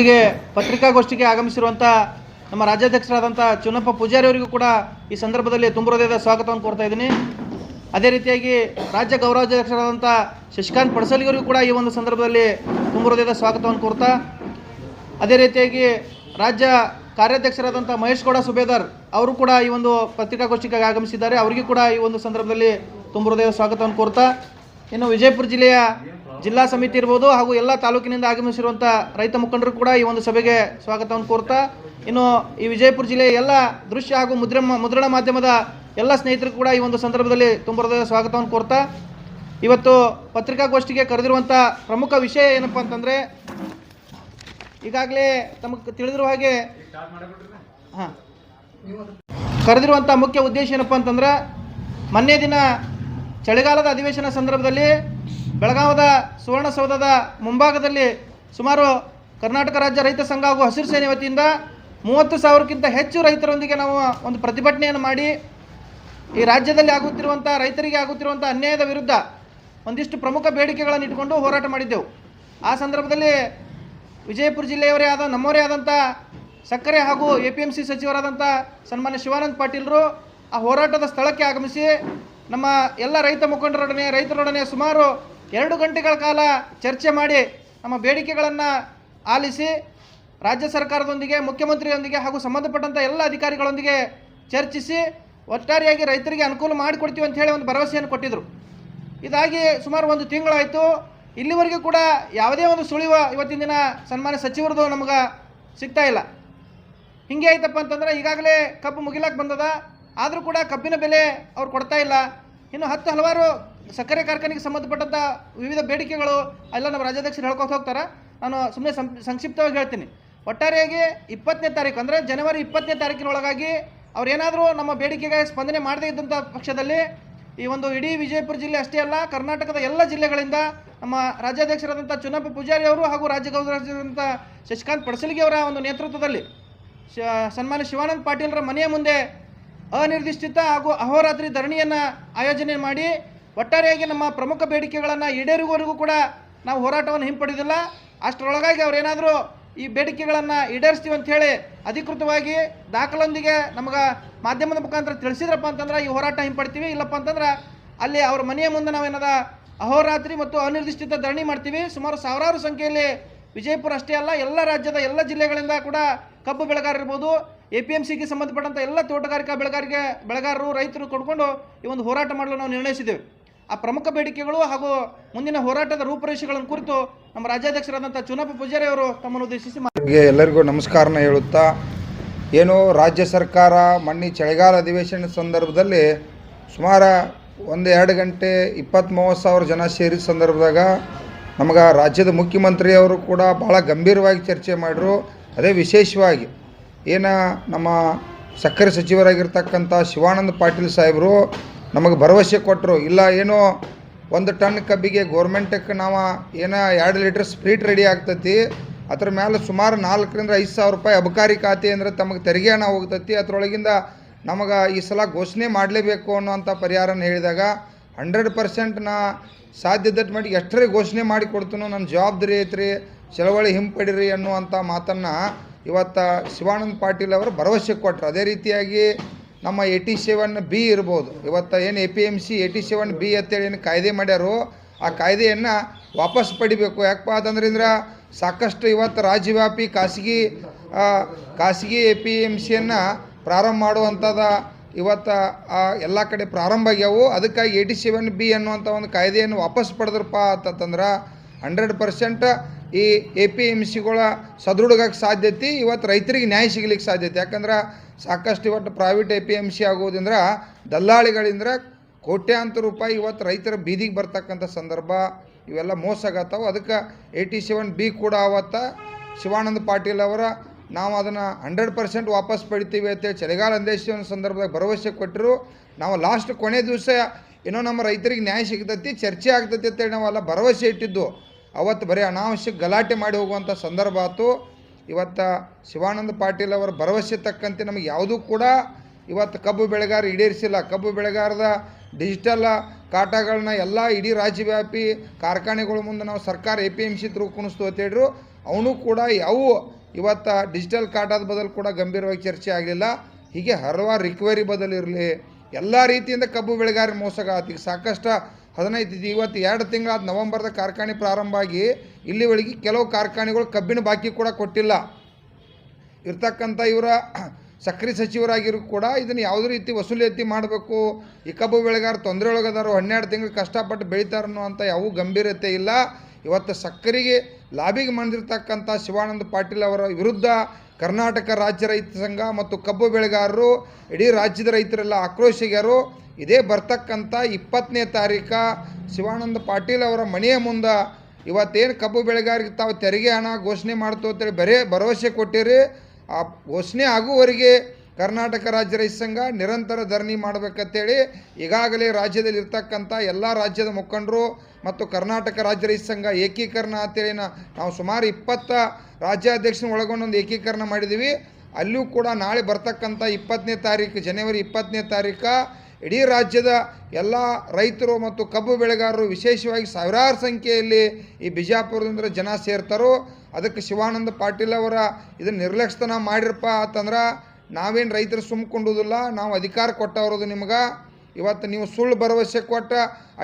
ನಮ್ಮೊಂದಿಗೆ ಪತ್ರಿಕಾಗೋಷ್ಠಿಗೆ ಆಗಮಿಸಿರುವಂಥ ನಮ್ಮ ರಾಜ್ಯಾಧ್ಯಕ್ಷರಾದಂಥ ಚುನಪ್ಪ ಪೂಜಾರಿ ಅವರಿಗೂ ಕೂಡ ಈ ಸಂದರ್ಭದಲ್ಲಿ ತುಂಬ ಹೃದಯದ ಸ್ವಾಗತವನ್ನು ಕೋರ್ತಾ ಇದ್ದೀನಿ. ಅದೇ ರೀತಿಯಾಗಿ ರಾಜ್ಯ ಗೌರವಾಧ್ಯಕ್ಷರಾದಂಥ ಶಶಿಕಾಂತ್ ಪಡಸಲಿಗರಿಗೂ ಕೂಡ ಈ ಒಂದು ಸಂದರ್ಭದಲ್ಲಿ ತುಂಬ ಹೃದಯದ ಸ್ವಾಗತವನ್ನು ಕೋರ್ತಾ. ಅದೇ ರೀತಿಯಾಗಿ ರಾಜ್ಯ ಕಾರ್ಯಾಧ್ಯಕ್ಷರಾದಂಥ ಮಹೇಶ್ ಗೌಡ ಸುಬೇದಾರ್ ಅವರು ಕೂಡ ಈ ಒಂದು ಪತ್ರಿಕಾಗೋಷ್ಠಿಗೆ ಆಗಮಿಸಿದ್ದಾರೆ. ಅವರಿಗೂ ಕೂಡ ಈ ಒಂದು ಸಂದರ್ಭದಲ್ಲಿ ತುಂಬ ಹೃದಯದ ಸ್ವಾಗತವನ್ನು ಕೋರ್ತಾ. ಇನ್ನು ವಿಜಯಪುರ ಜಿಲ್ಲೆಯ ಜಿಲ್ಲಾ ಸಮಿತಿ ಇರ್ಬೋದು ಹಾಗೂ ಎಲ್ಲ ತಾಲೂಕಿನಿಂದ ಆಗಮಿಸಿರುವಂಥ ರೈತ ಮುಖಂಡರು ಕೂಡ ಈ ಒಂದು ಸಭೆಗೆ ಸ್ವಾಗತವನ್ನು ಕೋರ್ತಾ, ಇನ್ನು ಈ ವಿಜಯಪುರ ಜಿಲ್ಲೆಯ ಎಲ್ಲ ದೃಶ್ಯ ಹಾಗೂ ಮುದ್ರ ಮುದ್ರಣ ಮಾಧ್ಯಮದ ಎಲ್ಲ ಸ್ನೇಹಿತರು ಕೂಡ ಈ ಒಂದು ಸಂದರ್ಭದಲ್ಲಿ ತುಂಬ ಸ್ವಾಗತವನ್ನು ಕೋರ್ತಾ. ಇವತ್ತು ಪತ್ರಿಕಾಗೋಷ್ಠಿಗೆ ಕರೆದಿರುವಂಥ ಪ್ರಮುಖ ವಿಷಯ ಏನಪ್ಪ ಅಂತಂದರೆ, ಈಗಾಗಲೇ ತಮಗೆ ತಿಳಿದಿರುವ ಹಾಗೆ ಹಾಂ. ಕರೆದಿರುವಂಥ ಮುಖ್ಯ ಉದ್ದೇಶ ಏನಪ್ಪ ಅಂತಂದ್ರೆ, ಮೊನ್ನೆ ದಿನ ಚಳಿಗಾಲದ ಅಧಿವೇಶನ ಸಂದರ್ಭದಲ್ಲಿ ಬೆಳಗಾವದ ಸುವರ್ಣಸೌಧದ ಮುಂಭಾಗದಲ್ಲಿ ಸುಮಾರು ಕರ್ನಾಟಕ ರಾಜ್ಯ ರೈತ ಸಂಘ ಹಾಗೂ ಹಸಿರು ಸೇನೆ ವತಿಯಿಂದ ಮೂವತ್ತು ಸಾವಿರಕ್ಕಿಂತ ಹೆಚ್ಚು ರೈತರೊಂದಿಗೆ ನಾವು ಒಂದು ಪ್ರತಿಭಟನೆಯನ್ನು ಮಾಡಿ ಈ ರಾಜ್ಯದಲ್ಲಿ ಆಗುತ್ತಿರುವಂಥ, ರೈತರಿಗೆ ಆಗುತ್ತಿರುವಂಥ ಅನ್ಯಾಯದ ವಿರುದ್ಧ ಒಂದಿಷ್ಟು ಪ್ರಮುಖ ಬೇಡಿಕೆಗಳನ್ನು ಇಟ್ಕೊಂಡು ಹೋರಾಟ ಮಾಡಿದ್ದೆವು. ಆ ಸಂದರ್ಭದಲ್ಲಿ ವಿಜಯಪುರ ಜಿಲ್ಲೆಯವರೇ ಆದ, ನಮ್ಮವರೇ ಆದಂಥ ಸಕ್ಕರೆ ಹಾಗೂ ಎ ಪಿ ಎಂ ಸಿ ಸಚಿವರಾದಂಥ ಸನ್ಮಾನ್ಯ ಶಿವಾನಂದ ಪಾಟೀಲರು ಆ ಹೋರಾಟದ ಸ್ಥಳಕ್ಕೆ ಆಗಮಿಸಿ ನಮ್ಮ ಎಲ್ಲ ರೈತ ಮುಖಂಡರೊಡನೆ, ರೈತರೊಡನೆ ಸುಮಾರು ಎರಡು ಗಂಟೆಗಳ ಕಾಲ ಚರ್ಚೆ ಮಾಡಿ ನಮ್ಮ ಬೇಡಿಕೆಗಳನ್ನು ಆಲಿಸಿ ರಾಜ್ಯ ಸರ್ಕಾರದೊಂದಿಗೆ, ಮುಖ್ಯಮಂತ್ರಿಯೊಂದಿಗೆ ಹಾಗೂ ಸಂಬಂಧಪಟ್ಟಂಥ ಎಲ್ಲ ಅಧಿಕಾರಿಗಳೊಂದಿಗೆ ಚರ್ಚಿಸಿ ಒಟ್ಟಾರೆಯಾಗಿ ರೈತರಿಗೆ ಅನುಕೂಲ ಮಾಡಿಕೊಡ್ತೀವಿ ಅಂತ ಹೇಳಿ ಒಂದು ಭರವಸೆಯನ್ನು ಕೊಟ್ಟಿದ್ದರು ಇದಾಗಿ ಸುಮಾರು ಒಂದು ತಿಂಗಳಾಯಿತು. ಇಲ್ಲಿವರೆಗೂ ಕೂಡ ಯಾವುದೇ ಒಂದು ಸುಳಿವು ಇವತ್ತಿನ ದಿನ ಸನ್ಮಾನ್ಯ ಸಚಿವರದು ನಮಗೆ ಸಿಗ್ತಾ ಇಲ್ಲ. ಹಿಂಗೆ ಆಯ್ತಪ್ಪ ಅಂತಂದ್ರೆ ಈಗಾಗಲೇ ಕಬ್ಬು ಮುಗಿಲಕ್ಕೆ ಬಂದದ. ಆದರೂ ಕೂಡ ಕಬ್ಬಿನ ಬೆಲೆ ಅವ್ರು ಕೊಡ್ತಾ ಇಲ್ಲ. ಇನ್ನು ಹತ್ತು ಹಲವಾರು ಸಕ್ಕರೆ ಕಾರ್ಖಾನೆಗೆ ಸಂಬಂಧಪಟ್ಟಂಥ ವಿವಿಧ ಬೇಡಿಕೆಗಳು ಎಲ್ಲ ನಮ್ಮ ರಾಜ್ಯಾಧ್ಯಕ್ಷರು ಹೇಳ್ಕೊತ ಹೋಗ್ತಾರೆ. ನಾನು ಸುಮ್ಮನೆ ಸಂಕ್ಷಿಪ್ತವಾಗಿ ಹೇಳ್ತೀನಿ. ಒಟ್ಟಾರೆಯಾಗಿ ಇಪ್ಪತ್ತನೇ ತಾರೀಕು, ಅಂದರೆ ಜನವರಿ ಇಪ್ಪತ್ತನೇ ತಾರೀಕಿನೊಳಗಾಗಿ ಅವರೇನಾದರೂ ನಮ್ಮ ಬೇಡಿಕೆಗೆ ಸ್ಪಂದನೆ ಮಾಡದೇ ಇದ್ದಂಥ ಪಕ್ಷದಲ್ಲಿ ಈ ಒಂದು ಇಡೀ ವಿಜಯಪುರ ಜಿಲ್ಲೆ ಅಷ್ಟೇ ಅಲ್ಲ, ಕರ್ನಾಟಕದ ಎಲ್ಲ ಜಿಲ್ಲೆಗಳಿಂದ ನಮ್ಮ ರಾಜ್ಯಾಧ್ಯಕ್ಷರಾದಂಥ ಚುನ್ನಪ್ಪ ಪೂಜಾರಿ ಅವರು ಹಾಗೂ ರಾಜ್ಯ ಗೌರವಾದಂಥ ಶಶಿಕಾಂತ್ ಪಡಸಲಿಗೆ ಅವರ ಒಂದು ನೇತೃತ್ವದಲ್ಲಿ ಸನ್ಮಾನ್ಯ ಶಿವಾನಂದ ಪಾಟೀಲರ ಮನೆಯ ಮುಂದೆ ಅನಿರ್ದಿಷ್ಟಿತ ಹಾಗೂ ಅಹೋರಾತ್ರಿ ಧರಣಿಯನ್ನು ಆಯೋಜನೆ ಮಾಡಿ ಒಟ್ಟಾರೆಯಾಗಿ ನಮ್ಮ ಪ್ರಮುಖ ಬೇಡಿಕೆಗಳನ್ನು ಈಡೇರುವವರೆಗೂ ಕೂಡ ನಾವು ಹೋರಾಟವನ್ನು ಹಿಂಪಡೆದಿಲ್ಲ. ಅಷ್ಟರೊಳಗಾಗಿ ಅವರೇನಾದರೂ ಈ ಬೇಡಿಕೆಗಳನ್ನು ಈಡೇರಿಸ್ತೀವಿ ಅಂತ ಹೇಳಿ ಅಧಿಕೃತವಾಗಿ ದಾಖಲೊಂದಿಗೆ ನಮಗೆ ಮಾಧ್ಯಮದ ಮುಖಾಂತರ ತಿಳಿಸಿದ್ರಪ್ಪ ಅಂತಂದ್ರೆ ಈ ಹೋರಾಟ ಹಿಂಪಡ್ತೀವಿ. ಇಲ್ಲಪ್ಪ ಅಂತಂದ್ರೆ ಅಲ್ಲಿ ಅವ್ರ ಮನೆಯ ಮುಂದೆ ನಾವೇನದ ಅಹೋರಾತ್ರಿ ಮತ್ತು ಅನಿರ್ದಿಷ್ಟಿತ ಧರಣಿ ಮಾಡ್ತೀವಿ. ಸುಮಾರು ಸಾವಿರಾರು ಸಂಖ್ಯೆಯಲ್ಲಿ ವಿಜಯಪುರ ಅಷ್ಟೇ ಅಲ್ಲ, ಎಲ್ಲ ರಾಜ್ಯದ ಎಲ್ಲ ಜಿಲ್ಲೆಗಳಿಂದ ಕೂಡ ಕಬ್ಬು ಬೆಳೆಗಾರ ಇರ್ಬೋದು. ಎ ಪಿ ಎಂ ಸಿಗೆ ಸಂಬಂಧಪಟ್ಟಂಥ ಎಲ್ಲ ತೋಟಗಾರಿಕಾ ಬೆಳೆಗಾರಿಗೆ ಬೆಳೆಗಾರರು, ರೈತರು ಕೊಡ್ಕೊಂಡು ಈ ಒಂದು ಹೋರಾಟ ಮಾಡಲು ನಾವು ನಿರ್ಣಯಿಸಿದ್ದೇವೆ. ಆ ಪ್ರಮುಖ ಬೇಡಿಕೆಗಳು ಹಾಗೂ ಮುಂದಿನ ಹೋರಾಟದ ರೂಪುರೇಷೆಗಳನ್ನು ಕುರಿತು ನಮ್ಮ ರಾಜ್ಯಾಧ್ಯಕ್ಷರಾದಂಥ ಚುನಾಪ ಪೂಜಾರಿ ಅವರು ತಮ್ಮನ್ನು ಉದ್ದೇಶಿಸಿ. ಎಲ್ಲರಿಗೂ ನಮಸ್ಕಾರನ ಹೇಳುತ್ತಾ, ಏನು ರಾಜ್ಯ ಸರ್ಕಾರ ಮಣ್ಣಿ ಚಳಿಗಾಲ ಅಧಿವೇಶನ ಸಂದರ್ಭದಲ್ಲಿ ಸುಮಾರು ಒಂದು ಎರಡು ಗಂಟೆ ಇಪ್ಪತ್ತ್ ಮೂವತ್ತು ಸಾವಿರ ಜನ ಸೇರಿದ ಸಂದರ್ಭದಾಗ ನಮಗೆ ರಾಜ್ಯದ ಮುಖ್ಯಮಂತ್ರಿಯವರು ಕೂಡ ಭಾಳ ಗಂಭೀರವಾಗಿ ಚರ್ಚೆ ಮಾಡಿದ್ರು ಅದೇ ವಿಶೇಷವಾಗಿ ಏನು ನಮ್ಮ ಸಕ್ಕರೆ ಸಚಿವರಾಗಿರ್ತಕ್ಕಂಥ ಶಿವಾನಂದ ಪಾಟೀಲ್ ಸಾಹೇಬರು ನಮಗೆ ಭರವಸೆ ಕೊಟ್ಟರು ಇಲ್ಲ, ಏನೋ ಒಂದು ಟನ್ ಕಬ್ಬಿಗೆ ಗೋರ್ಮೆಂಟಕ್ಕೆ ನಾವು ಏನೋ ಎರಡು ಲೀಟ್ರ್ ಸ್ಪ್ರೀಟ್ ರೆಡಿ ಆಗ್ತೈತಿ. ಅದ್ರ ಮೇಲೆ ಸುಮಾರು ನಾಲ್ಕರಿಂದ ಐದು ಸಾವಿರ ರೂಪಾಯಿ ಅಬಕಾರಿ ಖಾತೆ ಅಂದರೆ ತಮಗೆ ತೆರಿಗೆ ಹಣ ಹೋಗ್ತೈತಿ. ಅದರೊಳಗಿಂದ ನಮಗೆ ಈ ಸಲ ಘೋಷಣೆ ಮಾಡಲೇಬೇಕು ಅನ್ನೋಂಥ ಪರಿಹಾರನ ಹೇಳಿದಾಗ ಹಂಡ್ರೆಡ್ ಪರ್ಸೆಂಟ್ ನಾ ಸಾಧ್ಯದಟ್ಟು ಮಟ್ಟಿಗೆ ಎಷ್ಟರೇ ಘೋಷಣೆ ಮಾಡಿ ಕೊಡ್ತೀನೋ ನನ್ನ ಜವಾಬ್ದಾರಿ ಐತ್ರಿ, ಚಳವಳಿ ಹಿಂಪಡಿರಿ ಅನ್ನುವಂಥ ಮಾತನ್ನು ಇವತ್ತು ಶಿವಾನಂದ ಪಾಟೀಲ್ ಅವರು ಭರವಸೆ ಕೊಟ್ಟರು ಅದೇ ರೀತಿಯಾಗಿ ನಮ್ಮ ಏಯ್ಟಿ ಸೆವೆನ್ ಬಿ ಇರ್ಬೋದು. ಇವತ್ತು ಏನು A P M C eighty seven B ಅಂತೇಳಿ ಏನು ಕಾಯ್ದೆ ಮಾಡ್ಯಾರೋ, ಆ ಕಾಯ್ದೆಯನ್ನು ವಾಪಸ್ ಪಡಿಬೇಕು. ಯಾಕಪ್ಪ ಅಂತಂದ್ರಿಂದ ಸಾಕಷ್ಟು ಇವತ್ತು ರಾಜ್ಯವ್ಯಾಪಿ ಖಾಸಗಿ ಖಾಸಗಿ ಎ ಪಿ ಎಂ ಸಿಯನ್ನು ಪ್ರಾರಂಭ ಮಾಡುವಂಥದ್ದು ಇವತ್ತು ಎಲ್ಲ ಕಡೆ ಪ್ರಾರಂಭ ಆಗ್ಯಾವು. ಅದಕ್ಕಾಗಿ ಏಯ್ಟಿ ಸೆವೆನ್ ಬಿ ಅನ್ನುವಂಥ ಒಂದು ಕಾಯ್ದೆಯನ್ನು ವಾಪಸ್ ಪಡೆದ್ರಪ್ಪ ಅಂತಂದ್ರೆ ಹಂಡ್ರೆಡ್ ಪರ್ಸೆಂಟ್ ಈ ಎ ಪಿ ಎಂ ಸಿಗಳ ಸದೃಢಗಕ್ಕೆ ಸಾಧ್ಯತೆ, ಇವತ್ತು ರೈತರಿಗೆ ನ್ಯಾಯ ಸಿಗ್ಲಿಕ್ಕೆ ಸಾಧ್ಯತೆ. ಯಾಕಂದ್ರೆ ಸಾಕಷ್ಟು ಇವತ್ತು private A P M C ಆಗೋದ್ರಿಂದ ದಲ್ಲಾಳಿಗಳಿಂದ ಕೋಟ್ಯಾಂತರ ರೂಪಾಯಿ ಇವತ್ತು ರೈತರ ಬೀದಿಗೆ ಬರ್ತಕ್ಕಂಥ ಸಂದರ್ಭ, ಇವೆಲ್ಲ ಮೋಸ ಆಗತ್ತಾವು. ಅದಕ್ಕೆ ಏಯ್ಟಿ ಸೆವೆನ್ ಬಿ ಕೂಡ ಅವತ್ತ ಶಿವಾನಂದ ಪಾಟೀಲ್ ಅವರ ನಾವು ಅದನ್ನು ಹಂಡ್ರೆಡ್ ಪರ್ಸೆಂಟ್ ವಾಪಸ್ ಪಡಿತೀವಿ ಅಂತೇಳಿ ಚಳಿಗಾಲ ಅಂದೇಶನ ಸಂದರ್ಭದಾಗ ಭರವಸೆ ಕೊಟ್ಟರು. ನಾವು ಲಾಸ್ಟ್ ಕೊನೆ ದಿವಸ ಏನೋ ನಮ್ಮ ರೈತರಿಗೆ ನ್ಯಾಯ ಸಿಗ್ತೈತಿ, ಚರ್ಚೆ ಆಗ್ತೈತಿ ಅಂತೇಳಿ ನಾವೆಲ್ಲ ಭರವಸೆ ಇಟ್ಟಿದ್ದು. ಅವತ್ತು ಬರೀ ಅನಾವಶ್ಯಕ ಗಲಾಟೆ ಮಾಡಿ ಹೋಗುವಂಥ ಸಂದರ್ಭ ಆಯ್ತು. ಇವತ್ತು ಶಿವಾನಂದ ಪಾಟೀಲ್ ಅವರ ಭರವಸೆ ತಕ್ಕಂತೆ ನಮಗೆ ಯಾವುದೂ ಕೂಡ ಇವತ್ತು ಕಬ್ಬು ಬೆಳೆಗಾರ ಈಡೇರಿಸಿಲ್ಲ. ಕಬ್ಬು ಬೆಳೆಗಾರದ ಡಿಜಿಟಲ್ ಕಾಟಗಳನ್ನ ಎಲ್ಲ ಇಡೀ ರಾಜ್ಯವ್ಯಾಪಿ ಕಾರ್ಖಾನೆಗಳ ಮುಂದೆ ನಾವು ಸರ್ಕಾರ A P M C through ಕುಣಿಸ್ತು ಅಂತ ಹೇಳಿದ್ರು. ಅವನು ಕೂಡ ಯಾವ ಇವತ್ತು ಡಿಜಿಟಲ್ ಕಾಟಾದ ಬದಲು ಕೂಡ ಗಂಭೀರವಾಗಿ ಚರ್ಚೆ ಆಗಲಿಲ್ಲ. ಹೀಗೆ ಹಲವಾರು ರಿಕ್ವೈರಿ ಬದಲಿರಲಿ ಎಲ್ಲ ರೀತಿಯಿಂದ ಕಬ್ಬು ಬೆಳೆಗಾರ ಮೋಸಗಾತಿ ಸಾಕಷ್ಟು ಹದಿನೈದು, ಇವತ್ತು ಎರಡು ತಿಂಗಳಾದ ನವಂಬರ್ದ ಕಾರ್ಖಾನೆ ಪ್ರಾರಂಭ ಆಗಿ ಇಲ್ಲಿವರೆಗೆ ಕೆಲವು ಕಾರ್ಖಾನೆಗಳು ಕಬ್ಬಿನ ಬಾಕಿ ಕೂಡ ಕೊಟ್ಟಿಲ್ಲ. ಇರ್ತಕ್ಕಂಥ ಇವರ ಸಕ್ಕರೆ ಸಚಿವರಾಗಿರು ಕೂಡ ಇದನ್ನು ಯಾವುದೇ ರೀತಿ ವಸೂಲಿಯತಿ ಮಾಡಬೇಕು, ಈ ಕಬ್ಬು ಬೆಳೆಗಾರ ತೊಂದರೆ ಒಳಗದಾರು ಹನ್ನೆರಡು ತಿಂಗಳು ಕಷ್ಟಪಟ್ಟು ಬೆಳಿತಾರನ್ನೋ ಅಂತ ಯಾವ ಗಂಭೀರತೆ ಇಲ್ಲ. ಇವತ್ತು ಸಕ್ಕರೆಗೆ ಲಾಬಿಗೆ ಮಂದಿರ್ತಕ್ಕಂಥ ಶಿವಾನಂದ ಪಾಟೀಲ್ ಅವರ ವಿರುದ್ಧ ಕರ್ನಾಟಕ ರಾಜ್ಯ ರೈತ ಸಂಘ ಮತ್ತು ಕಬ್ಬು ಬೆಳೆಗಾರರು, ಇಡೀ ರಾಜ್ಯದ ರೈತರೆಲ್ಲ ಆಕ್ರೋಶಿಗರು. ಇದೇ ಬರ್ತಕ್ಕಂಥ ಇಪ್ಪತ್ತನೇ ತಾರೀಕ ಶಿವಾನಂದ ಪಾಟೀಲ್ ಅವರ ಮನೆಯ ಮುಂದೆ ಇವತ್ತೇನು ಕಬ್ಬು ಬೆಳೆಗಾರಿಗೆ ತಾವು ತೆರಿಗೆ ಹಣ ಘೋಷಣೆ ಮಾಡ್ತು ಅಂತೇಳಿ ಬರೇ ಭರವಸೆ ಕೊಟ್ಟಿರಿ. ಆ ಘೋಷಣೆ ಆಗುವವರೆಗೆ ಕರ್ನಾಟಕ ರಾಜ್ಯ ರೈತ ಸಂಘ ನಿರಂತರ ಧರಣಿ ಮಾಡಬೇಕಂತೇಳಿ ಈಗಾಗಲೇ ರಾಜ್ಯದಲ್ಲಿ ಇರ್ತಕ್ಕಂಥ ಎಲ್ಲ ರಾಜ್ಯದ ಮುಖಂಡರು ಮತ್ತು ಕರ್ನಾಟಕ ರಾಜ್ಯ ರೈತ ಸಂಘ ಏಕೀಕರಣ ಅಂತೇಳಿ ನಾವು ಸುಮಾರು ಇಪ್ಪತ್ತ ರಾಜ್ಯಾಧ್ಯಕ್ಷನ ಒಳಗೊಂಡೊಂದು ಏಕೀಕರಣ ಮಾಡಿದ್ದೀವಿ ಅಲ್ಲೂ ಕೂಡ ನಾಳೆ ಬರ್ತಕ್ಕಂಥ ಇಪ್ಪತ್ತನೇ ತಾರೀಕು, ಜನವರಿ ಇಪ್ಪತ್ತನೇ ತಾರೀಕ ಇಡೀ ರಾಜ್ಯದ ಎಲ್ಲ ರೈತರು ಮತ್ತು ಕಬ್ಬು ಬೆಳೆಗಾರರು ವಿಶೇಷವಾಗಿ ಸಾವಿರಾರು ಸಂಖ್ಯೆಯಲ್ಲಿ ಈ ಬಿಜಾಪುರದಿಂದ ಜನ ಸೇರ್ತಾರೋ, ಅದಕ್ಕೆ ಶಿವಾನಂದ ಪಾಟೀಲ್ ಅವರ ಇದನ್ನು ನಿರ್ಲಕ್ಷ್ಯತನ ಮಾಡಿರಪ್ಪ ಅಂತಂದ್ರೆ ನಾವೇನು ರೈತರು ಸುಮ್ಕೊಂಡುದಿಲ್ಲ ನಾವು ಅಧಿಕಾರ ಕೊಟ್ಟವ್ರದು ನಿಮ್ಗೆ. ಇವತ್ತು ನೀವು ಸುಳ್ಳು ಭರವಸೆ ಕೊಟ್ಟ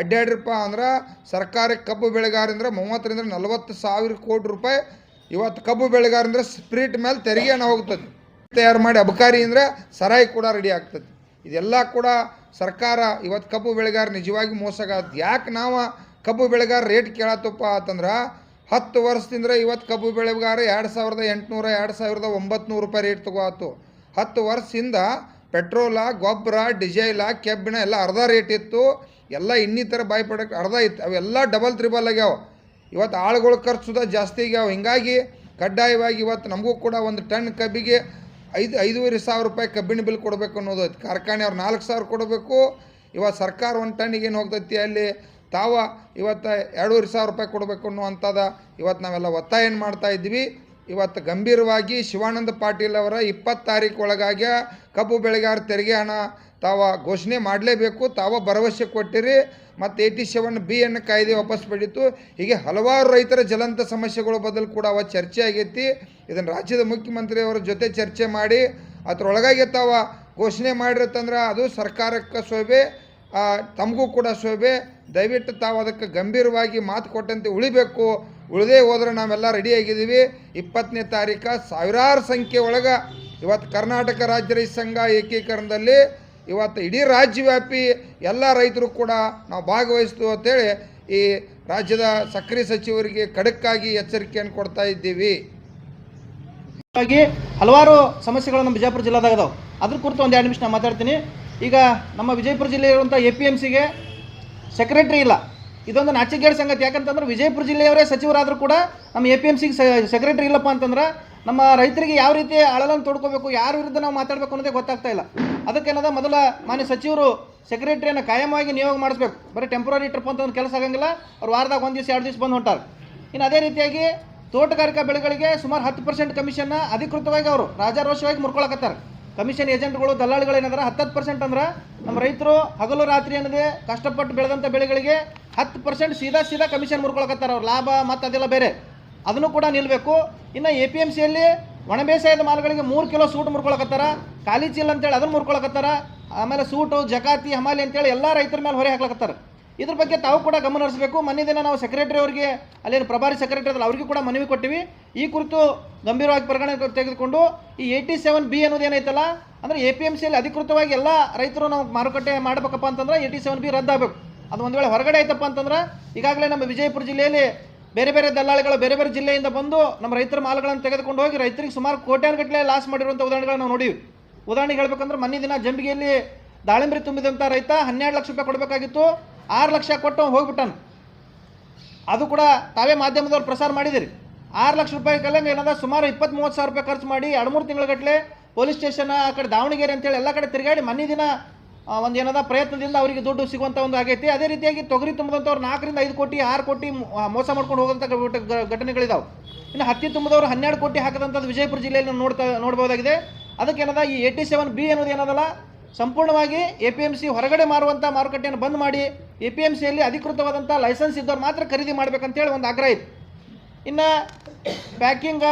ಅಡ್ಡಾಡ್ರಪ್ಪ ಅಂದ್ರೆ ಸರ್ಕಾರಕ್ಕೆ ಕಬ್ಬು ಬೆಳೆಗಾರಂದ್ರೆ ಮೂವತ್ತರಿಂದ ನಲವತ್ತು ಸಾವಿರ ಕೋಟಿ ರೂಪಾಯಿ ಇವತ್ತು ಕಬ್ಬು ಬೆಳೆಗಾರಂದ್ರೆ ಸ್ಪ್ರಿಟ್ ಮೇಲೆ ತೆರಿಗೆ ಹಣ ಹೋಗ್ತದೆ. ತಯಾರು ಮಾಡಿ ಅಬಕಾರಿ ಅಂದರೆ ಸರಾಯಿ ಕೂಡ ರೆಡಿ ಆಗ್ತದೆ. ಇದೆಲ್ಲ ಕೂಡ ಸರ್ಕಾರ ಇವತ್ತು ಕಬ್ಬು ಬೆಳೆಗಾರ ನಿಜವಾಗಿ ಮೋಸಗಾದ. ಯಾಕೆ ನಾವು ಕಬ್ಬು ಬೆಳೆಗಾರ ರೇಟ್ ಕೇಳತ್ತಪ್ಪ ಅಂತಂದ್ರೆ ಹತ್ತು ವರ್ಷದಿಂದ ಇವತ್ತು ಕಬ್ಬು ಬೆಳೆಗಾರ ಎರಡು ಸಾವಿರದ ಎಂಟುನೂರ, ಎರಡು ಸಾವಿರದ ಒಂಬತ್ತು ರೂಪಾಯಿ ರೇಟ್ ತಗೋತು ಹತ್ತು ವರ್ಷದಿಂದ ಪೆಟ್ರೋಲ, ಗೊಬ್ಬರ, ಡಿಸೈಲ, ಕೆಬ್ಬಿಣ ಎಲ್ಲ ಅರ್ಧ ರೇಟ್ ಇತ್ತು. ಎಲ್ಲ ಇನ್ನಿತರ ಬಾಯ್ ಅರ್ಧ ಇತ್ತು. ಅವೆಲ್ಲ ಡಬಲ್ ತ್ರಿಬಲ್ ಆಗ್ಯಾವ. ಇವತ್ತು ಆಳುಗಳ ಖರ್ಚು ಜಾಸ್ತಿ ಆಗ್ಯಾವ. ಹಿಂಗಾಗಿ ಕಡ್ಡಾಯವಾಗಿ ಇವತ್ತು ನಮಗೂ ಕೂಡ ಒಂದು ಟನ್ ಕಬ್ಬಿಗೆ ಐದು, ಐದೂವರೆ ಸಾವಿರ ರೂಪಾಯಿ ಕಬ್ಬಿಣ ಬಿಲ್ ಕೊಡಬೇಕು ಅನ್ನೋದು ಐತೆ. ಕಾರ್ಖಾನೆ ಅವ್ರು ನಾಲ್ಕು ಸಾವಿರ ಕೊಡಬೇಕು. ಇವತ್ತು ಸರ್ಕಾರ ಒಂದು ಟನ್ನಿಗೆ ಏನು ಹೋಗ್ತೈತಿ ಅಲ್ಲಿ? ತಾವ ಇವತ್ತು ಎರಡೂವರೆ ಸಾವಿರ ರೂಪಾಯಿ ಕೊಡಬೇಕು ಅನ್ನುವಂಥದ್ದು ಇವತ್ತು ನಾವೆಲ್ಲ ಒತ್ತಾಯ ಏನು ಮಾಡ್ತಾ ಇದ್ವಿ ಇವತ್ತು ಗಂಭೀರವಾಗಿ ಶಿವಾನಂದ ಪಾಟೀಲ್ ಅವರ ಇಪ್ಪತ್ತು ತಾರೀಕು ಒಳಗಾಗಿ ಕಬ್ಬು ಬೆಳೆಗಾರ ತೆರಿಗೆ ಹಣ ತಾವ ಘೋಷಣೆ ಮಾಡಲೇಬೇಕು. ತಾವ ಭರವಸೆ ಕೊಟ್ಟಿರಿ. ಮತ್ತು ಏಯ್ಟಿ ಸೆವೆನ್ ಬಿ ಅನ್ನು ಕಾಯ್ದೆ ವಾಪಸ್ ಪಡೀತು ಹೀಗೆ ಹಲವಾರು ರೈತರ ಜಲಂತ ಸಮಸ್ಯೆಗಳ ಬದಲು ಕೂಡ ಅವ ಚರ್ಚೆ ಆಗೈತಿ. ಇದನ್ನು ರಾಜ್ಯದ ಮುಖ್ಯಮಂತ್ರಿಯವರ ಜೊತೆ ಚರ್ಚೆ ಮಾಡಿ, ಅದರೊಳಗಾಗಿ ತಾವ ಘೋಷಣೆ ಮಾಡಿರತ್ತಂದ್ರೆ ಅದು ಸರ್ಕಾರಕ್ಕೆ ಸೋಬೆ ತಮಗೂ ಕೂಡ ಸೋಬೆ. ದಯವಿಟ್ಟು ತಾವು ಅದಕ್ಕೆ ಗಂಭೀರವಾಗಿ ಮಾತು ಕೊಟ್ಟಂತೆ ಉಳಿಬೇಕು. ಉಳಿದೇ ಹೋದ್ರೆ ನಾವೆಲ್ಲ ರೆಡಿಯಾಗಿದ್ದೀವಿ ಇಪ್ಪತ್ತನೇ ತಾರೀಕು ಸಾವಿರಾರು ಸಂಖ್ಯೆ ಒಳಗೆ ಇವತ್ತು ಕರ್ನಾಟಕ ರಾಜ್ಯ ರೈತ ಸಂಘ ಏಕೀಕರಣದಲ್ಲಿ ಇವತ್ತು ಇಡೀ ರಾಜ್ಯವ್ಯಾಪಿ ಎಲ್ಲ ರೈತರು ಕೂಡ ನಾವು ಭಾಗವಹಿಸ್ತು ಅಂತೇಳಿ ಈ ರಾಜ್ಯದ ಸಕ್ರಿಯ ಸಚಿವರಿಗೆ ಖಡಕ್ಕಾಗಿ ಎಚ್ಚರಿಕೆಯನ್ನು ಕೊಡ್ತಾ ಇದ್ದೀವಿ. ಹಾಗಾಗಿ ಹಲವಾರು ಸಮಸ್ಯೆಗಳು ನಮ್ಮ ಬಿಜಾಪುರ ಜಿಲ್ಲಾದಾಗ ಅದಾವೆ ಅದ್ರ ಕುರಿತು ಒಂದು ಎರಡು ನಿಮಿಷ ನಾನು ಮಾತಾಡ್ತೀನಿ. ಈಗ ನಮ್ಮ ವಿಜಯಪುರ ಜಿಲ್ಲೆಯಿರುವಂಥ ಎ ಪಿ ಎಂ ಸಿಗೆ ಸೆಕ್ರೆಟ್ರಿ ಇಲ್ಲ. ಇದೊಂದು ನಾಚಿಕೆಗೇಡು ಸಂಗತಿ. ಯಾಕಂತಂದ್ರೆ ವಿಜಯಪುರ ಜಿಲ್ಲೆಯವರೇ ಸಚಿವರಾದರೂ ಕೂಡ ನಮ್ಮ ಎ ಪಿ ಎಂ ಸಿಗೆ ಸೆಕ್ರೆಟ್ರಿ ಇಲ್ಲಪ್ಪ ಅಂತಂದ್ರೆ ನಮ್ಮ ರೈತರಿಗೆ ಯಾವ ರೀತಿ ಅಳಲನ್ನು ತೋಡ್ಕೋಬೇಕು, ಯಾರ ವಿರುದ್ಧ ನಾವು ಮಾತಾಡಬೇಕು ಅನ್ನೋದೇ ಗೊತ್ತಾಗ್ತಾ ಇಲ್ಲ. ಅದಕ್ಕೇನದ, ಮೊದಲ ಮಾನ್ಯ ಸಚಿವರು ಸೆಕ್ರೆಟರಿಯನ್ನು ಕಾಯಮವಾಗಿ ನಿಯೋಗ ಮಾಡಿಸ್ಬೇಕು. ಬರೀ ಟೆಂಪ್ರರಿ ಟ್ರಿಪ್ ಅಂತ ಒಂದು ಕೆಲಸ ಆಗಂಗಿಲ್ಲ. ಅವ್ರು ವಾರದಾಗ ಒಂದು ದಿವಸ, ಎರಡು ದಿವಸ ಬಂದು ಹೊಂಟಾರೆ. ಇನ್ನು ಅದೇ ರೀತಿಯಾಗಿ ತೋಟಗಾರಿಕಾ ಬೆಳೆಗಳಿಗೆ ಸುಮಾರು ಹತ್ತು ಪರ್ಸೆಂಟ್ ಕಮಿಷನ್ನ ಅಧಿಕೃತವಾಗಿ ಅವರು ರಾಜಾರೋಷವಾಗಿ ಮುರ್ಕೊಳಕತ್ತಾರೆ. ಕಮಿಷನ್ ಏಜೆಂಟ್ಗಳು ದಲ್ಲಾಳಿಗಳು ಏನಾದ್ರೆ ಹತ್ತತ್ತು ಪರ್ಸೆಂಟ್ ಅಂದ್ರೆ ನಮ್ಮ ರೈತರು ಹಗಲು ರಾತ್ರಿ ಅನ್ನದೆ ಕಷ್ಟಪಟ್ಟು ಬೆಳೆದಂಥ ಬೆಳೆಗಳಿಗೆ ಹತ್ತು ಪರ್ಸೆಂಟ್ ಸೀದಾ ಸೀದಾ ಕಮಿಷನ್ ಮುರ್ಕೊಳಕತ್ತಾರೆ. ಅವ್ರು ಲಾಭ ಮತ್ತು ಅದೆಲ್ಲ ಬೇರೆ. ಅದನ್ನು ಕೂಡ ನಿಲ್ಲಬೇಕು ಇನ್ನು ಎ ಪಿ ಎಂ ಸಿಯಲ್ಲಿ ಒಣ ಬೇಸಾಯದ ಮಾಲುಗಳಿಗೆ ಮೂರು ಕಿಲೋ ಸೂಟ್ ಮುರ್ಕೊಳಕತ್ತಾರ, ಖಾಲಿ ಚೀಲ ಅಂತೇಳಿ ಅದನ್ನು ಮುರ್ಕೊಳಕತ್ತಾರ, ಆಮೇಲೆ ಸೂಟು, ಜಕಾತಿ, ಹಮಾಲಿ ಅಂತೇಳಿ ಎಲ್ಲ ರೈತರ ಮೇಲೆ ಹೊರೆ ಹಾಕ್ಲಕತ್ತಾರ. ಇದ್ರ ಬಗ್ಗೆ ತಾವು ಕೂಡ ಗಮನ ಹರಿಸಬೇಕು. ಮೊನ್ನೆ ದಿನ ನಾವು ಸೆಕ್ರೆಟರಿ ಅವರಿಗೆ, ಅಲ್ಲೇನು ಪ್ರಭಾರಿ ಸೆಕ್ರೆಟರಿ ಅದಲ್ಲ, ಅವರಿಗೆ ಕೂಡ ಮನವಿ ಕೊಟ್ಟಿವಿ. ಈ ಕುರಿತು ಗಂಭೀರವಾಗಿ ಪರಿಗಣನೆ ತೆಗೆದುಕೊಂಡು ಈ ಏಯ್ಟಿ ಸೆವೆನ್ ಬಿ ಅನ್ನೋದು ಏನೈತಲ್ಲ, ಅಂದರೆ ಎ ಪಿ ಎಂ ಸಿಯಲ್ಲಿ ಅಧಿಕೃತವಾಗಿ ಎಲ್ಲ ರೈತರು ನಾವು ಮಾರುಕಟ್ಟೆ ಮಾಡಬೇಕಪ್ಪ ಅಂತಂದ್ರೆ ಏಯ್ಟಿ ಸೆವೆನ್ ಬಿ ರದ್ದಾಗಬೇಕು. ಅದು ಒಂದು ವೇಳೆ ಹೊರಗಡೆ ಆಯ್ತಪ್ಪ ಅಂತಂದ್ರೆ, ಈಗಾಗಲೇ ನಮ್ಮ ವಿಜಯಪುರ ಜಿಲ್ಲೆಯಲ್ಲಿ ಬೇರೆ ಬೇರೆ ದಲ್ಲಾಳಿಗಳು ಬೇರೆ ಬೇರೆ ಜಿಲ್ಲೆಯಿಂದ ಬಂದು ನಮ್ಮ ರೈತರ ಮಾಲುಗಳನ್ನು ತೆಗೆದುಕೊಂಡು ಹೋಗಿ ರೈತರಿಗೆ ಸುಮಾರು ಕೋಟ್ಯಾನುಗಟ್ಟಲೆ ಲಾಸ್ ಮಾಡಿರುವಂಥ ಉದಾಹರಣೆಗಳನ್ನ ನಾವು ನೋಡಿವಿ ಉದಾಹರಣೆಗೆ ಹೇಳ್ಬೇಕಂದ್ರೆ ಮನೆ ದಿನ ಜಂಬಿಗೆಯಲ್ಲಿ ದಾಳಿಂಬ್ರಿ ತುಂಬಿದಂಥ ರೈತ ಹನ್ನೆರಡು ಲಕ್ಷ ರೂಪಾಯಿ ಕೊಡಬೇಕಾಗಿತ್ತು, ಆರು ಲಕ್ಷ ಕೊಟ್ಟು ಹೋಗ್ಬಿಟ್ಟನು. ಅದು ಕೂಡ ತಾವೇ ಮಾಧ್ಯಮದವ್ರು ಪ್ರಸಾರ ಮಾಡಿದಿರಿ ಆರು ಲಕ್ಷ ರೂಪಾಯಿ ಕಲ್ಲಂಗೆ ಏನದ, ಸುಮಾರು ಇಪ್ಪತ್ತ್ ಮೂವತ್ತು ಸಾವಿರ ರೂಪಾಯಿ ಖರ್ಚು ಮಾಡಿ ಎರಡು ಮೂರು ತಿಂಗಳಗಟ್ಟಲೆ ಪೊಲೀಸ್ ಸ್ಟೇಷನ್ ಆ ಕಡೆ ದಾವಣಗೆರೆ ಅಂತೇಳಿ ಎಲ್ಲ ಕಡೆ ತಿರುಗಾಡಿ ಮನೆ ದಿನ ಒಂದು ಏನದ ಪ್ರಯತ್ನದಿಂದ ಅವರಿಗೆ ದುಡ್ಡು ಸಿಗುವಂಥ ಒಂದು ಆಗೈತಿ. ಅದೇ ರೀತಿಯಾಗಿ ತೊಗರಿ ತುಂಬಿದಂಥವ್ರು ನಾಲ್ಕರಿಂದ ಐದು ಕೋಟಿ, ಆರು ಕೋಟಿ ಮೋಸ ಮಾಡ್ಕೊಂಡು ಹೋಗೋಂಥ ಘಟನೆಗಳಿದಾವೆ. ಇನ್ನು ಹತ್ತಿ ತುಂಬಿದವರು ಹನ್ನೆರಡು ಕೋಟಿ ಹಾಕದಂಥದ್ದು ವಿಜಯಪುರ ಜಿಲ್ಲೆಯಲ್ಲಿ ನೋಡ್ತಾ ನೋಡ್ಬೋದಾಗಿದೆ ಅದಕ್ಕೆ ಏನದ ಈ ಏಯ್ಟಿ ಸೆವೆನ್ ಬಿ ಅನ್ನೋದು ಏನದಲ್ಲ, ಸಂಪೂರ್ಣವಾಗಿ ಎ ಪಿ ಎಂ ಸಿ ಹೊರಗಡೆ ಮಾರುವಂಥ ಮಾರುಕಟ್ಟೆಯನ್ನು ಬಂದ್ ಮಾಡಿ ಎ ಪಿ ಎಂ ಸಿಯಲ್ಲಿ ಅಧಿಕೃತವಾದಂಥ ಲೈಸೆನ್ಸ್ ಇದ್ದವ್ರು ಮಾತ್ರ ಖರೀದಿ ಮಾಡಬೇಕಂತೇಳಿ ಒಂದು ಆಗ್ರಹ ಇತ್ತು ಇನ್ನು ಪ್ಯಾಕಿಂಗ,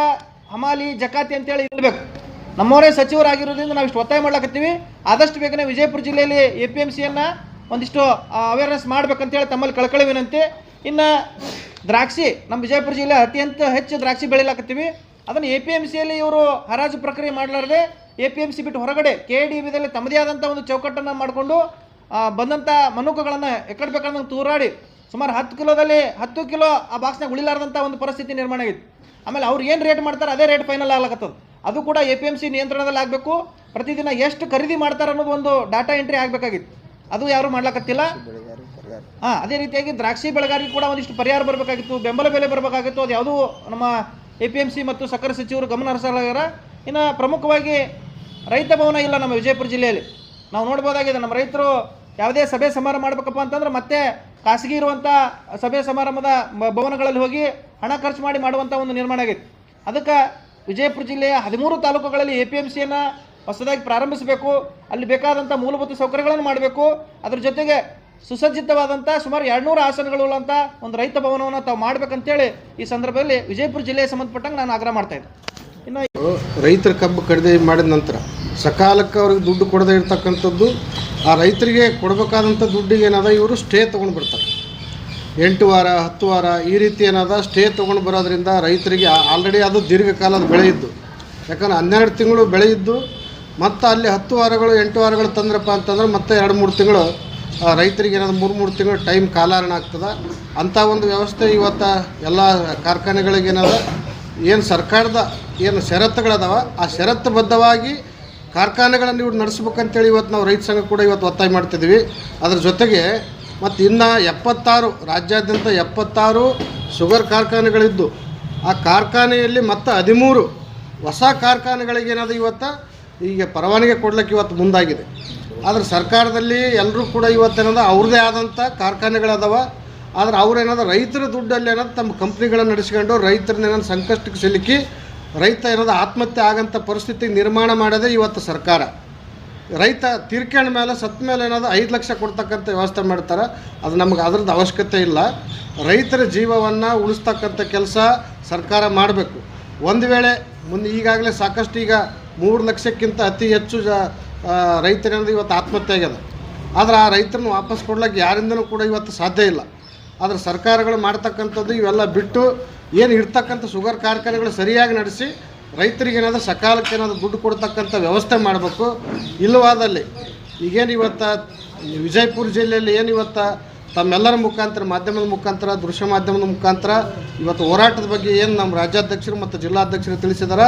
ಹಮಾಲಿ, ಜಕಾತಿ ಅಂತೇಳಿ ಇರಬೇಕು. ನಮ್ಮವರೇ ಸಚಿವರಾಗಿರೋದ್ರಿಂದ ನಾವು ಇಷ್ಟು ಒತ್ತಾಯ ಮಾಡ್ಲಾಕತ್ತೀವಿ. ಆದಷ್ಟು ಬೇಗನೆ ವಿಜಯಪುರ ಜಿಲ್ಲೆಯಲ್ಲಿ ಎ ಪಿ ಎಂ ಸಿಯನ್ನು ಒಂದಿಷ್ಟು ಅವೇರ್ನೆಸ್ ಮಾಡ್ಬೇಕಂತೇಳಿ ತಮ್ಮಲ್ಲಿ ಕಳ್ಕಳಿ ವಿನಂತಿ ಇನ್ನು ದ್ರಾಕ್ಷಿ ನಮ್ಮ ವಿಜಯಪುರ ಜಿಲ್ಲೆ ಅತ್ಯಂತ ಹೆಚ್ಚು ದ್ರಾಕ್ಷಿ ಬೆಳಿಲಾಕತ್ತೀವಿ. ಅದನ್ನು ಎ ಪಿ ಎಂ ಸಿಯಲ್ಲಿ ಇವರು ಹರಾಜು ಪ್ರಕ್ರಿಯೆ ಮಾಡಲಾರದೆ ಎ ಪಿ ಎಂ ಸಿ ಬಿಟ್ಟು ಹೊರಗಡೆ ಕೆ ಡಿ ಬಿದಲ್ಲಿ ತಮ್ಮದೇ ಆದಂಥ ಒಂದು ಚೌಕಟ್ಟನ್ನು ಮಾಡಿಕೊಂಡು ಬಂದಂಥ ಮನುಕಗಳನ್ನು ಎಕ್ಕಡ ಬೇಕಾದಂಗೆ ತೂರಾಡಿ ಸುಮಾರು ಹತ್ತು ಕಿಲೋದಲ್ಲಿ ಹತ್ತು ಕಿಲೋ ಆ ಬಾಕ್ಸ್ನಾಗ ಉಳಿಲಾರ್ದಂಥ ಒಂದು ಪರಿಸ್ಥಿತಿ ನಿರ್ಮಾಣ ಆಗಿತ್ತು. ಆಮೇಲೆ ಅವ್ರು ಏನು ರೇಟ್ ಮಾಡ್ತಾರೆ ಅದೇ ರೇಟ್ ಫೈನಲ್ ಆಗ್ಲಕತ್ತದ. ಅದು ಕೂಡ ಎ ಪಿ ಎಂ ಸಿ ನಿಯಂತ್ರಣದಲ್ಲಿ ಆಗಬೇಕು. ಪ್ರತಿದಿನ ಎಷ್ಟು ಖರೀದಿ ಮಾಡ್ತಾರೆ ಅನ್ನೋದು ಒಂದು ಡಾಟಾ ಎಂಟ್ರಿ ಆಗಬೇಕಾಗಿತ್ತು. ಅದು ಯಾರು ಮಾಡ್ಲಕತ್ತಿಲ್ಲ. ಹಾಂ, ಅದೇ ರೀತಿಯಾಗಿ ದ್ರಾಕ್ಷಿ ಬೆಳೆಗಾರಿಗೆ ಕೂಡ ಒಂದಿಷ್ಟು ಪರಿಹಾರ ಬರಬೇಕಾಗಿತ್ತು. ಬೆಂಬಲ ಬೆಲೆ ಬರಬೇಕಾಗಿತ್ತು. ಅದು ಯಾವುದೂ ನಮ್ಮ ಎ ಪಿ ಎಂ ಸಿ ಮತ್ತು ಸಕ್ಕರೆ ಸಚಿವರು ಗಮನ ಹರಿಸಲಾಗ್ಯಾರ. ಇನ್ನು ಪ್ರಮುಖವಾಗಿ ರೈತ ಭವನ ಇಲ್ಲ ನಮ್ಮ ವಿಜಯಪುರ ಜಿಲ್ಲೆಯಲ್ಲಿ. ನಾವು ನೋಡ್ಬೋದಾಗಿದೆ, ನಮ್ಮ ರೈತರು ಯಾವುದೇ ಸಭೆ ಸಮಾರಂಭ ಮಾಡ್ಬೇಕಪ್ಪ ಅಂತಂದ್ರೆ ಮತ್ತೆ ಖಾಸಗಿ ಇರುವಂಥ ಸಭೆ ಸಮಾರಂಭದ ಭವನಗಳಲ್ಲಿ ಹೋಗಿ ಹಣ ಖರ್ಚು ಮಾಡಿ ಮಾಡುವಂಥ ಒಂದು ನಿರ್ಮಾಣ ಆಗೈತೆ. ಅದಕ್ಕೆ ವಿಜಯಪುರ ಜಿಲ್ಲೆಯ ಹದಿಮೂರು ತಾಲೂಕುಗಳಲ್ಲಿ ಎ ಪಿ ಎಂ ಸಿಯನ್ನು ಹೊಸದಾಗಿ ಪ್ರಾರಂಭಿಸಬೇಕು. ಅಲ್ಲಿ ಬೇಕಾದಂಥ ಮೂಲಭೂತ ಸೌಕರ್ಯಗಳನ್ನು ಮಾಡಬೇಕು. ಅದ್ರ ಜೊತೆಗೆ ಸುಸಜ್ಜಿತವಾದಂಥ ಸುಮಾರು ಎರಡುನೂರು ಆಸನಗಳುಳ್ಳಂಥ ಒಂದು ರೈತ ಭವನವನ್ನು ತಾವು ಮಾಡಬೇಕಂತೇಳಿ ಈ ಸಂದರ್ಭದಲ್ಲಿ ವಿಜಯಪುರ ಜಿಲ್ಲೆಗೆ ಸಂಬಂಧಪಟ್ಟಂಗೆ ನಾನು ಆಗ್ರಹ ಮಾಡ್ತಾ ಇದ್ದೆ. ಇನ್ನು ರೈತರ ಕಬ್ಬು ಖರೀದಿ ಮಾಡಿದ ನಂತರ ಸಕಾಲಕ್ಕೆ ಅವ್ರಿಗೆ ದುಡ್ಡು ಕೊಡದೇ ಇರ್ತಕ್ಕಂಥದ್ದು ಆ ರೈತರಿಗೆ ಕೊಡಬೇಕಾದಂಥ ದುಡ್ಡಿಗೆ ಏನದ ಇವರು ಸ್ಟೇ ತೊಗೊಂಡು ಬಿಡ್ತಾರೆ ಎಂಟು ವಾರ, ಹತ್ತು ವಾರ ಈ ರೀತಿ ಏನಾದ ಸ್ಟೇ ತೊಗೊಂಡು ಬರೋದ್ರಿಂದ ರೈತರಿಗೆ ಆಲ್ರೆಡಿ ಅದು ದೀರ್ಘಕಾಲದ ಬೆಳೆ ಇದ್ದು. ಯಾಕಂದ್ರೆ ಹನ್ನೆರಡು ತಿಂಗಳು ಬೆಳೆ ಇದ್ದು, ಮತ್ತು ಅಲ್ಲಿ ಹತ್ತು ವಾರಗಳು, ಎಂಟು ವಾರಗಳು ತಂದ್ರಪ್ಪ ಅಂತಂದ್ರೆ ಮತ್ತೆ ಎರಡು, ಮೂರು ತಿಂಗಳು ರೈತರಿಗೆ ಏನಾದ್ರು ಮೂರು ಮೂರು ತಿಂಗಳು ಟೈಮ್ ಕಾಲಹರಣ ಆಗ್ತದೆ. ಅಂಥ ಒಂದು ವ್ಯವಸ್ಥೆ ಇವತ್ತು ಎಲ್ಲ ಕಾರ್ಖಾನೆಗಳಿಗೆ ಏನದ ಏನು ಸರ್ಕಾರದ ಏನು ಷರತ್ತುಗಳದಾವ, ಆ ಷರತ್ತುಬದ್ಧವಾಗಿ ಕಾರ್ಖಾನೆಗಳನ್ನು ಇವ್ರು ನಡೆಸ್ಬೇಕಂತೇಳಿ ಇವತ್ತು ನಾವು ರೈತ ಸಂಘ ಕೂಡ ಇವತ್ತು ಒತ್ತಾಯ ಮಾಡ್ತಿದ್ವಿ. ಅದ್ರ ಜೊತೆಗೆ ಮತ್ತು ಇನ್ನು ಎಪ್ಪತ್ತಾರು, ರಾಜ್ಯಾದ್ಯಂತ ಎಪ್ಪತ್ತಾರು ಶುಗರ್ ಕಾರ್ಖಾನೆಗಳಿದ್ದು, ಆ ಕಾರ್ಖಾನೆಯಲ್ಲಿ ಮತ್ತೆ ಹದಿಮೂರು ಹೊಸ ಕಾರ್ಖಾನೆಗಳಿಗೆ ಏನಾದ್ರು ಇವತ್ತು ಈಗ ಪರವಾನಗಿ ಕೊಡ್ಲಿಕ್ಕೆ ಇವತ್ತು ಮುಂದಾಗಿದೆ. ಆದರೆ ಸರ್ಕಾರದಲ್ಲಿ ಎಲ್ಲರೂ ಕೂಡ ಇವತ್ತೇನದ ಅವ್ರದ್ದೇ ಆದಂಥ ಕಾರ್ಖಾನೆಗಳದಾವ. ಆದರೆ ಅವ್ರೇನಾದ್ರು ರೈತರ ದುಡ್ಡಲ್ಲಿ ಏನಾದ್ರು ತಮ್ಮ ಕಂಪ್ನಿಗಳನ್ನು ನಡೆಸ್ಕೊಂಡು ರೈತರನ್ನ ಏನಾದ್ರು ಸಂಕಷ್ಟಕ್ಕೆ ಸಿಲುಕಿ ರೈತ ಏನಾದ್ರು ಆತ್ಮಹತ್ಯೆ ಆಗಂಥ ಪರಿಸ್ಥಿತಿ ನಿರ್ಮಾಣ ಮಾಡೋದೇ ಇವತ್ತು ಸರ್ಕಾರ. ರೈತ ತೀರ್ಕೊಂಡ ಮೇಲೆ ಸತ್ತ ಮೇಲೆ ಏನಾದರೂ ಐದು ಲಕ್ಷ ಕೊಡ್ತಕ್ಕಂಥ ವ್ಯವಸ್ಥೆ ಮಾಡ್ತಾರೆ, ಅದು ನಮಗೆ ಅದ್ರದ್ದು ಅವಶ್ಯಕತೆ ಇಲ್ಲ. ರೈತರ ಜೀವವನ್ನು ಉಳಿಸ್ತಕ್ಕಂಥ ಕೆಲಸ ಸರ್ಕಾರ ಮಾಡಬೇಕು. ಒಂದು ವೇಳೆ ಮುಂದೆ ಈಗಾಗಲೇ ಸಾಕಷ್ಟು ಈಗ ಮೂರು ಲಕ್ಷಕ್ಕಿಂತ ಅತಿ ಹೆಚ್ಚು ಜ ರೈತರೇನಾದ್ರು ಇವತ್ತು ಆತ್ಮಹತ್ಯೆ ಆಗ್ಯದ. ಆದರೆ ಆ ರೈತರನ್ನ ವಾಪಸ್ ಕೊಡ್ಲಿಕ್ಕೆ ಯಾರಿಂದನೂ ಕೂಡ ಇವತ್ತು ಸಾಧ್ಯ ಇಲ್ಲ. ಆದರೆ ಸರ್ಕಾರಗಳು ಮಾಡ್ತಕ್ಕಂಥದ್ದು ಇವೆಲ್ಲ ಬಿಟ್ಟು ಏನು ಇರ್ತಕ್ಕಂಥ ಶುಗರ್ ಕಾರ್ಖಾನೆಗಳು ಸರಿಯಾಗಿ ನಡೆಸಿ ರೈತರಿಗೆ ಏನಾದರೂ ಸಕಾಲಕ್ಕೆ ಏನಾದರೂ ದುಡ್ಡು ಕೊಡ್ತಕ್ಕಂಥ ವ್ಯವಸ್ಥೆ ಮಾಡಬೇಕು. ಇಲ್ಲವಾದಲ್ಲಿ ಈಗೇನು ಇವತ್ತು ವಿಜಯಪುರ ಜಿಲ್ಲೆಯಲ್ಲಿ ಏನು ಇವತ್ತು ತಮ್ಮೆಲ್ಲರ ಮುಖಾಂತರ, ಮಾಧ್ಯಮದ ಮುಖಾಂತರ, ದೃಶ್ಯ ಮಾಧ್ಯಮದ ಮುಖಾಂತರ ಇವತ್ತು ಹೋರಾಟದ ಬಗ್ಗೆ ಏನು ನಮ್ಮ ರಾಜ್ಯಾಧ್ಯಕ್ಷರು ಮತ್ತು ಜಿಲ್ಲಾಧ್ಯಕ್ಷರು ತಿಳಿಸಿದಾರೆ.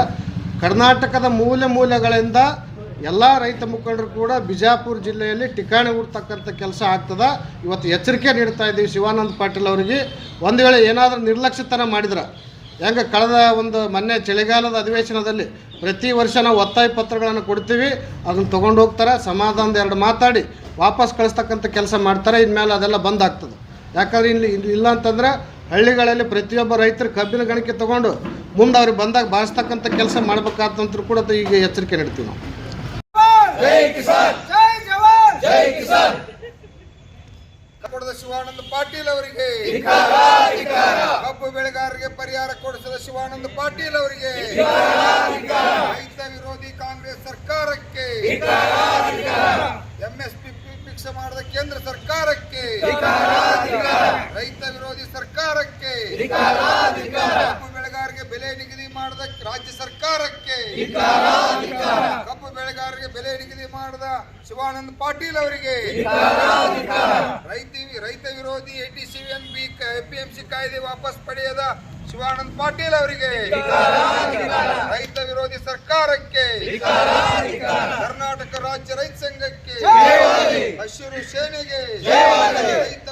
ಕರ್ನಾಟಕದ ಮೂಲೆ ಮೂಲೆಗಳಿಂದ ಎಲ್ಲ ರೈತ ಮುಖಂಡರು ಕೂಡ ಬಿಜಾಪುರ ಜಿಲ್ಲೆಯಲ್ಲಿ ಠಿಕಾಣಿ ಹುಡ್ತಕ್ಕಂಥ ಕೆಲಸ ಆಗ್ತದ. ಇವತ್ತು ಎಚ್ಚರಿಕೆ ನೀಡ್ತಾ ಇದ್ದೀವಿ ಶಿವಾನಂದ ಪಾಟೀಲ್ ಅವರಿಗೆ. ಒಂದು ವೇಳೆ ಏನಾದರೂ ನಿರ್ಲಕ್ಷ್ಯತನ ಮಾಡಿದ್ರೆ ಹೆಂಗೆ ಕಳೆದ ಒಂದು ಮೊನ್ನೆ ಚಳಿಗಾಲದ ಅಧಿವೇಶನದಲ್ಲಿ ಪ್ರತಿ ವರ್ಷ ನಾವು ಒತ್ತಾಯ ಪತ್ರಗಳನ್ನು ಕೊಡ್ತೀವಿ ಅದನ್ನು ತೊಗೊಂಡು ಹೋಗ್ತಾರೆ ಸಮಾಧಾನದ ಎರಡು ಮಾತಾಡಿ ವಾಪಸ್ ಕಳಿಸ್ತಕ್ಕಂಥ ಕೆಲಸ ಮಾಡ್ತಾರೆ ಇನ್ಮೇಲೆ ಅದೆಲ್ಲ ಬಂದ್ ಆಗ್ತದೆ. ಯಾಕಂದ್ರೆ ಇಲ್ಲಿ ಇಲ್ಲಿ ಇಲ್ಲ ಅಂತಂದ್ರೆ ಹಳ್ಳಿಗಳಲ್ಲಿ ಪ್ರತಿಯೊಬ್ಬ ರೈತರು ಕಬ್ಬಿನ ಗಣಿಕೆ ತೊಗೊಂಡು ಮುಂದೆ ಅವ್ರಿಗೆ ಬಂದಾಗ ಬಾರಿಸ್ತಕ್ಕಂಥ ಕೆಲಸ ಮಾಡ್ಬೇಕಾದಂತರೂ ಕೂಡ ಈಗ ಎಚ್ಚರಿಕೆ ನೀಡ್ತೀವಿ ನಾವು. ಶಿವಾನಂದ ಪಾಟೀಲ್ ಅವರಿಗೆ. ಕಬ್ಬು ಬೆಳೆಗಾರರಿಗೆ ಪರಿಹಾರ ಕೊಡಿಸಿದ ಶಿವಾನಂದ ಪಾಟೀಲ್ ಅವರಿಗೆ. ರೈತ ವಿರೋಧಿ ಕಾಂಗ್ರೆಸ್ ಸರ್ಕಾರಕ್ಕೆ. ಎಂಎಸ್ಪಿ ಫಿಕ್ಸ್ ಮಾಡಿದ ಕೇಂದ್ರ ಸರ್ಕಾರಕ್ಕೆ. ರೈತ ವಿರೋಧಿ ಸರ್ಕಾರಕ್ಕೆ. ಕಬ್ಬು ಬೆಳೆಗಾರರಿಗೆ ಬೆಲೆ ನಿಗದಿ ಮಾಡಿದ ರಾಜ್ಯ ಸರ್ಕಾರಕ್ಕೆ. ಬೆಳೆಗಾರರಿಗೆ ಬೆಲೆ ನಿಗದಿ ಮಾಡಿದ ಶಿವಾನಂದ ಪಾಟೀಲ್ ಅವರಿಗೆ. ರೈತ ರೈತ ವಿರೋಧಿ ಎಟಿಸಿಎನ್ ಬಿ ಎಪಿಎಂಸಿ ಕಾಯ್ದೆ ವಾಪಸ್ ಪಡೆಯದ ಶಿವಾನಂದ ಪಾಟೀಲ್ ಅವರಿಗೆ. ರೈತ ವಿರೋಧಿ ಸರ್ಕಾರಕ್ಕೆ. ಕರ್ನಾಟಕ ರಾಜ್ಯ ರೈತ ಸಂಘಕ್ಕೆ. ಹಸಿರು ಸೇನೆಗೆ. ರೈತ